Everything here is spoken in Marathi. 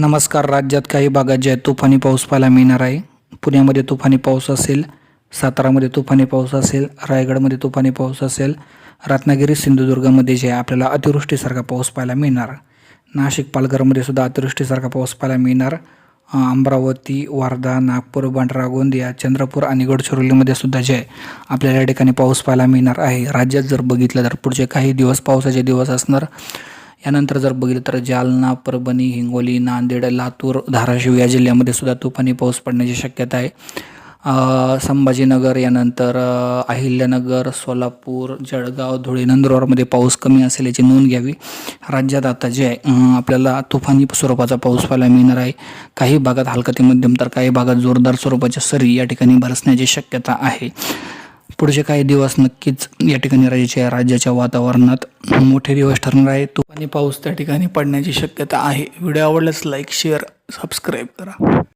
नमस्कार. राज्यात काही भागात जे आहे तुफानी पाऊस पाहायला मिळणार आहे. पुण्यामध्ये तुफानी पाऊस असेल सातारामध्ये तुफानी पाऊस असेल रायगडमध्ये तुफानी पाऊस असेल रत्नागिरी सिंधुदुर्गमध्ये जे आहे आपल्याला अतिवृष्टीसारखा पाऊस पाहायला मिळणार. नाशिक पालघरमध्ये सुद्धा अतिवृष्टीसारखा पाऊस पाहायला मिळणार. अमरावती वर्धा नागपूर भंडारा गोंदिया चंद्रपूर आणि गडचिरोलीमध्ये सुद्धा जे आहे आपल्याला या ठिकाणी पाऊस पाहायला मिळणार आहे. राज्यात जर बघितलं तर पुढचे काही दिवस पावसाचे दिवस असणार. यानंतर जर बघितलं तर जालना परभणी हिंगोली नांदेड लातूर धाराशिव या जिल्ह्यामध्ये सुद्धा तुफानी पाऊस पडण्याची शक्यता आहे. संभाजीनगर यानंतर अहिल्यानगर सोलापूर जळगाव धुळे नंदुरबारमध्ये पाऊस कमी असेल याची नोंद घ्यावी. राज्यात आता जे आहे आपल्याला तुफानी स्वरूपाचा पाऊस पाहायला मिळणार आहे. काही भागात हलका ते मध्यम तर काही भागात जोरदार स्वरूपाच्या सरी या ठिकाणी बरसण्याची शक्यता आहे. पुढचे काही दिवस नक्कीच या ठिकाणी राज्याच्या राज्याच्या वातावरणात मोठे दिवस ठरणार आहे. तो आणि पाऊस त्या ठिकाणी पडण्याची शक्यता आहे. व्हिडिओ आवडल्यास लाईक शेअर सबस्क्राईब करा.